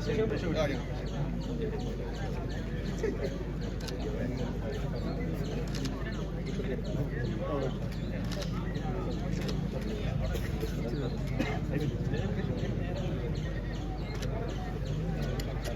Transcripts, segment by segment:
谢谢，谢谢。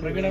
ಪ್ರವೀಣ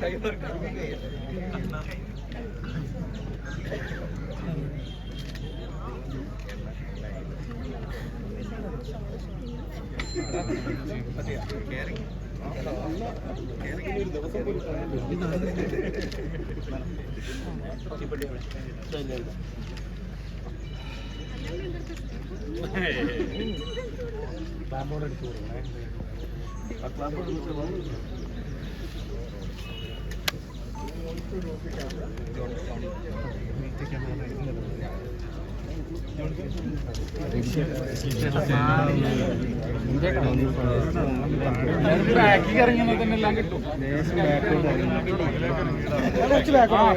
തിരി ഒന്ന് കത്തിക്കോ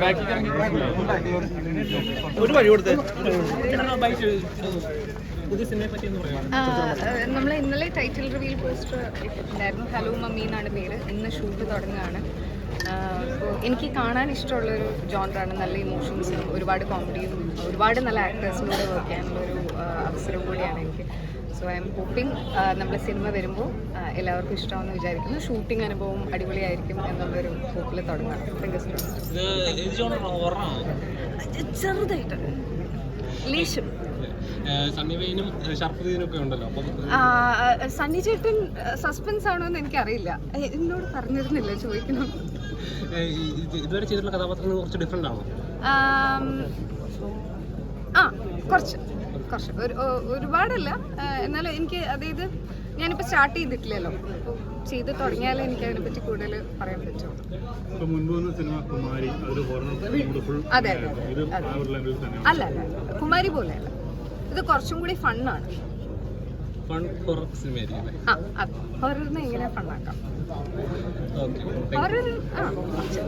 ബാക്കിൽ ഒരു വഴി കൊടുത്തേ നമ്മൾ ഇന്നലെ ടൈറ്റിൽ റിവീൽ പോസ്റ്റർ ഇട്ടിട്ടുണ്ടായിരുന്നു. ഹലോ മമ്മി എന്നാണ് പേര്. ഇന്ന് ഷൂട്ട് തുടങ്ങുകയാണ്. എനിക്ക് കാണാൻ ഇഷ്ടമുള്ളൊരു ജോണറാണ് നല്ല ഇമോഷൻസും ഒരുപാട് കോമഡിയും ഒരുപാട് നല്ല ആക്ടേഴ്സിനോട് വർക്ക് ചെയ്യാനുള്ള ഒരു അവസരം കൂടിയാണ് എനിക്ക്. സോ ഐ എം ഹോപ്പിംഗ് നമ്മുടെ സിനിമ വരുമ്പോൾ എല്ലാവർക്കും ഇഷ്ടമാണെന്ന് വിചാരിക്കുന്നു. ഷൂട്ടിംഗ് അനുഭവം അടിപൊളിയായിരിക്കും എന്നുള്ളൊരു ഹോപ്പിൽ തുടങ്ങാം. ചെറുതായിട്ട്. ലേശം. സണ്ണി ചേട്ടൻ സസ്പെൻസ് ആണോ എന്ന് എനിക്കറിയില്ല. എന്നോട് പറഞ്ഞിരുന്നില്ല ചോദിക്കണം ഇതുവരെ ചെയ്തിട്ടുള്ള കഥാപാത്രങ്ങൾ കുറച്ച് ഡിഫറെന്റ് ആണോ? ആ കുറച്ച് കുറച്ച്. ഒരു ഒരുപാടല്ല. എന്നാലും എനിക്ക് അതായത് ഞാനിപ്പോൾ സ്റ്റാർട്ട് ചെയ്തിട്ടില്ലല്ലോ. ചെയ്ത് തുടങ്ങിയാലേ എനിക്ക് അതിനെപ്പറ്റി കൂടുതൽ പറയാൻ പറ്റുള്ളൂ ഇപ്പൊ മുൻപ് വന്ന സിനിമ കുമാരി അതൊരു ഹൊറർ മൂഡ് ഫുൾ അതെ. അതെ അല്ല അല്ല. കുമാരി പോലെയല്ല. ഇത് കുറച്ചും കൂടി ഫണ്ണാണ്. ഹൊററിനെ എങ്ങനെ ഫണ്ണാക്കാം? ഓക്കെ ഹൊറർ ആ കുറച്ച്